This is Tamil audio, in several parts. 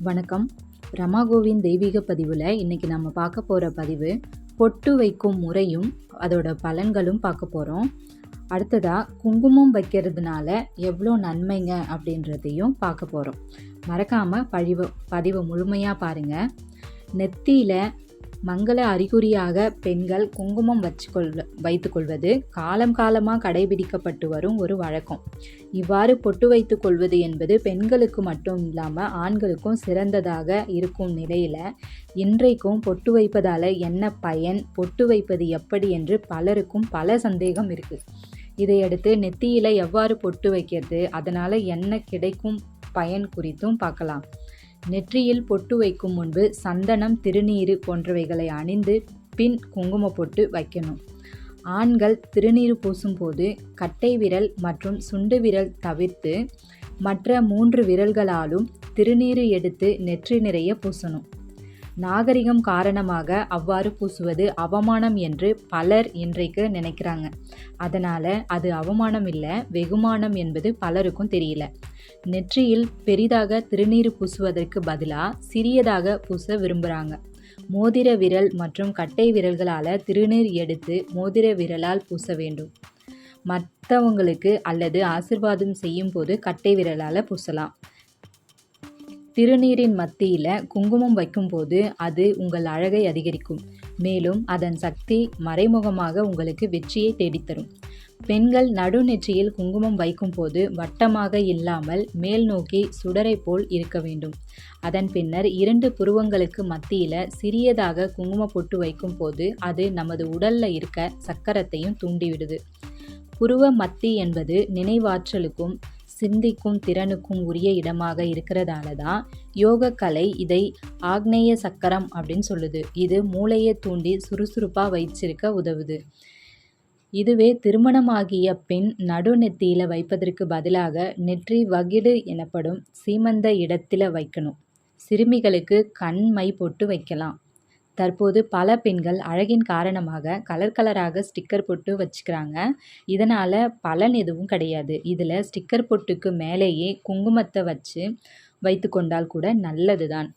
வணக்கம். ரமாகோவின் தெய்வீக பதிவில் இன்றைக்கி நம்ம பார்க்க போகிற பதிவு பொட்டு வைக்கும் முறையும் அதோட பலன்களும் பார்க்க போகிறோம் அடுத்ததாக குங்குமம் வைக்கிறதுனால எவ்வளோ நன்மைங்க அப்படின்றதையும் பார்க்க போகிறோம் மறக்காமல் பழிவு பதிவை முழுமையாக பாருங்கள் நெத்தியில் மங்கள அறிகுறியாக பெண்கள் குங்குமம் வச்சுக்கொள் வைத்துக்கொள்வது காலம் காலமாக கடைபிடிக்கப்பட்டு வரும் ஒரு வழக்கம். இவ்வாறு பொட்டு வைத்து கொள்வது என்பது பெண்களுக்கு மட்டும் இல்லாமல் ஆண்களுக்கும் சிறந்ததாக இருக்கும் நிலையில் இன்றைக்கும் பொட்டு வைப்பதால் என்ன பயன் பொட்டு வைப்பது எப்படி என்று பலருக்கும் பல சந்தேகம் இருக்குது இதையடுத்து நெத்தியில் எவ்வாறு பொட்டு வைக்கிறது அதனால் என்ன கிடைக்கும் பயன் குறித்தும் பார்க்கலாம். நெற்றியில் பொட்டு வைக்கும் முன்பு சந்தனம் திருநீறு போன்றவைகளை அணிந்து பின் குங்கும பொட்டு வைக்கணும். ஆண்கள் திருநீறு பூசும்போது கட்டை விரல் மற்றும் சுண்டு விரல் தவிர்த்து மற்ற மூன்று விரல்களாலும் திருநீறு எடுத்து நெற்றி நிறைய பூசணும். நாகரிகம் காரணமாக அவ்வாறு பூசுவது அவமானம் என்று பலர் இன்றைக்கு நினைக்கிறாங்க. அதனால் அது அவமானம் இல்லை வெகுமானம் என்பது பலருக்கும் தெரியல. நெற்றியில் பெரிதாக திருநீர் பூசுவதற்கு பதிலாக சிறியதாக பூச விரும்புகிறாங்க மோதிர விரல் மற்றும் கட்டை விரல்களால் திருநீர் எடுத்து மோதிர விரலால் பூச வேண்டும். மற்றவங்களுக்கு அல்லது ஆசிர்வாதம் செய்யும் போது கட்டை விரலால் பூசலாம். திருநீரின் மத்தியில் குங்குமம் வைக்கும்போது அது உங்கள் அழகை அதிகரிக்கும். மேலும் அதன் சக்தி மறைமுகமாக உங்களுக்கு வெற்றியை தேடித்தரும். பெண்கள் நடுநெற்றியில் குங்குமம் வைக்கும்போது வட்டமாக இல்லாமல் மேல் நோக்கி சுடரை போல் இருக்க வேண்டும். அதன் பின்னர் இரண்டு புருவங்களுக்கு மத்தியில் சிறியதாக குங்கும பொட்டு வைக்கும் போது அது நமது உடலில் இருக்க சக்கரத்தையும் தூண்டிவிடுது. புருவ மத்தி என்பது நினைவாற்றலுக்கும் சிந்திக்கும் திறனுக்கும் உரிய இடமாக இருக்கிறதால தான் யோகக்கலை இதை ஆக்னேய சக்கரம் அப்படின்னு சொல்லுது. இது மூளையை தூண்டி சுறுசுறுப்பாக வைச்சிருக்க உதவுது. இதுவே திருமணமாகிய பெண் நடுநெத்தியில் வைப்பதற்கு பதிலாக நெற்றி வகிடு எனப்படும் சீமந்த இடத்தில் வைக்கணும். சிறுமிகளுக்கு கண் மை போட்டு வைக்கலாம். தற்போது பல பெண்கள் அழகின் காரணமாக கலர் கலராக ஸ்டிக்கர் பொட்டு வச்சுக்கிறாங்க. இதனால் பலன் எதுவும் கிடையாது. இதில் ஸ்டிக்கர் பொட்டுக்கு மேலேயே குங்குமத்தை வச்சு வைத்து கொண்டால் கூட நல்லது தான்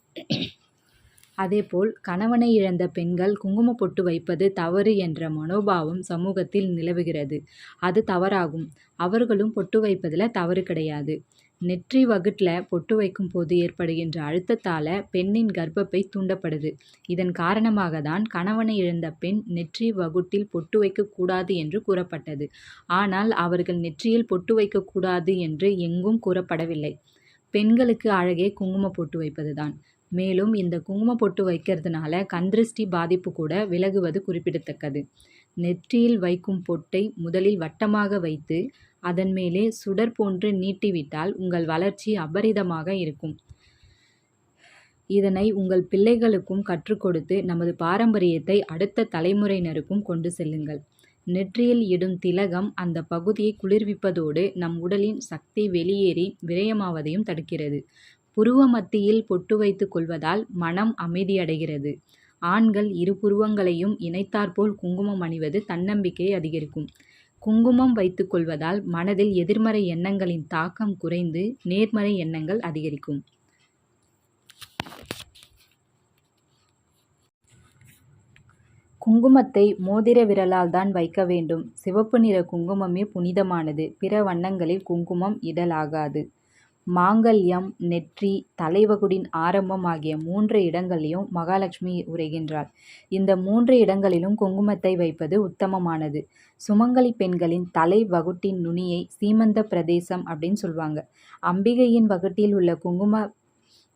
அதேபோல் கணவனை இழந்த பெண்கள் குங்கும பொட்டு வைப்பது தவறு என்ற மனோபாவம் சமூகத்தில் நிலவுகிறது. அது தவறாகும். அவர்களும் பொட்டு வைப்பதில் தவறு கிடையாது. நெற்றி வகுட்டில் பொட்டு வைக்கும் போது ஏற்படுகின்ற அழுத்தத்தால் பெண்ணின் கர்ப்பப்பை தூண்டப்படுது. இதன் காரணமாக தான் கணவனை இழந்த பெண் நெற்றி வகுட்டில் பொட்டு வைக்கக்கூடாது என்று கூறப்பட்டது. ஆனால் அவர்கள் நெற்றியில் பொட்டு வைக்கக்கூடாது என்று எங்கும் கூறப்படவில்லை. பெண்களுக்கு அழகே குங்கும பொட்டு வைப்பதுதான். மேலும் இந்த குங்கும பொட்டு வைக்கிறதுனால கந்திருஷ்டி பாதிப்பு கூட விலகுவது குறிப்பிடத்தக்கது. நெற்றியில் வைக்கும் பொட்டை முதலில் வட்டமாக வைத்து அதன் மேலே சுடர் போன்று நீட்டிவிட்டால் உங்கள் வளர்ச்சி அபரிதமாக இருக்கும். இதனை உங்கள் பிள்ளைகளுக்கும் கற்றுக் கொடுத்து நமது பாரம்பரியத்தை அடுத்த தலைமுறையினருக்கும் கொண்டு செல்லுங்கள். நெற்றியில் இடும் திலகம் அந்த பகுதியை குளிர்விப்பதோடு நம் உடலின் சக்தி வெளியேறி விரயமாவதையும் தடுக்கிறது. புருவ மத்தியில் பொட்டு வைத்து கொள்வதால் மனம் அமைதியடைகிறது. ஆண்கள் இரு புருவங்களையும் இணைத்தாற்போல் குங்குமம் அணிவது தன்னம்பிக்கையை அதிகரிக்கும். குங்குமம் வைத்து கொள்வதால் மனதில் எதிர்மறை எண்ணங்களின் தாக்கம் குறைந்து நேர்மறை எண்ணங்கள் அதிகரிக்கும். குங்குமத்தை மோதிர விரலால் தான் வைக்க வேண்டும். சிவப்பு நிற குங்குமமே புனிதமானது. பிற வண்ணங்களில் குங்குமம் இடலாகாது. மாங்கல்யம் நெற்றி தலைவகுடின் ஆரம்பம் ஆகிய மூன்று இடங்களிலும் மகாலட்சுமி உரைகின்றாள். இந்த மூன்று இடங்களிலும் குங்குமத்தை வைப்பது உத்தமமானது. சுமங்கலி பெண்களின் தலை வகுட்டின் நுனியை சீமந்த பிரதேசம் அப்படின்னு சொல்லுவாங்க அம்பிகையின் வகுட்டில் உள்ள குங்கும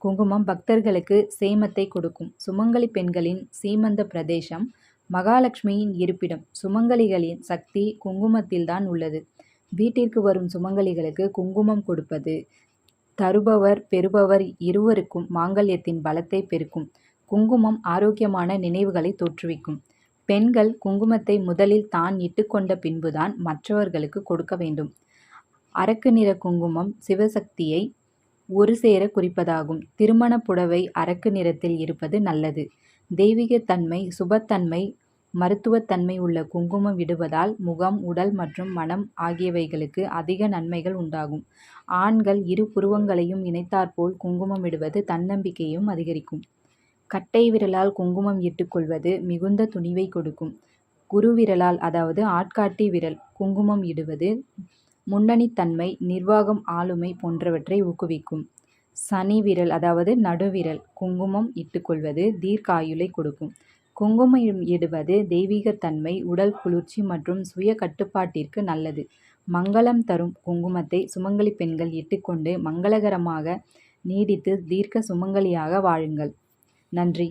குங்குமம் பக்தர்களுக்கு சேமத்தை கொடுக்கும். சுமங்கலி பெண்களின் சீமந்த பிரதேசம் மகாலட்சுமியின் இருப்பிடம். சுமங்கலிகளின் சக்தி குங்குமத்தில்தான் உள்ளது. வீட்டிற்கு வரும் சுமங்கலிகளுக்கு குங்குமம் கொடுப்பது தருபவர் பெறுபவர் இருவருக்கும் மாங்கல்யத்தின் பலத்தை பெருக்கும். குங்குமம் ஆரோக்கியமான நினைவுகளை தோற்றுவிக்கும். பெண்கள் குங்குமத்தை முதலில் தான் இட்டுக்கொண்ட பின்புதான் மற்றவர்களுக்கு கொடுக்க வேண்டும். அரக்கு நிற குங்குமம் சிவசக்தியை ஒரு சேர குறிப்பதாகும். திருமண புடவை அரக்கு நிறத்தில் இருப்பது நல்லது. தெய்வீகத்தன்மை சுபத்தன்மை மருத்துவத்தன்மை உள்ள குங்குமம் இடுவதால் முகம் உடல் மற்றும் மனம் ஆகியவைகளுக்கு அதிக நன்மைகள் உண்டாகும். ஆண்கள் இரு புருவங்களையும் இணைத்தாற்போல் குங்குமம் இடுவது தன்னம்பிக்கையும் அதிகரிக்கும். கட்டை விரலால் குங்குமம் இட்டுக்கொள்வது மிகுந்த துணிவை கொடுக்கும். குருவிரலால் அதாவது ஆட்காட்டி விரல் குங்குமம் இடுவது முன்னணித்தன்மை நிர்வாகம் ஆளுமை போன்றவற்றை ஊக்குவிக்கும். சனி விரல் அதாவது நடுவிரல் குங்குமம் இட்டுக்கொள்வது தீர்க்காயுளை கொடுக்கும். குங்குமம் இடுவது தெய்வீகத்தன்மை உடல் குளிர்ச்சி மற்றும் சுய கட்டுப்பாட்டிற்கு நல்லது. மங்களம் தரும் குங்குமத்தை சுமங்கலி பெண்கள் இட்டுக்கொண்டு மங்களகரமாக நீடித்து தீர்க்க சுமங்கலியாக வாழுங்கள். நன்றி.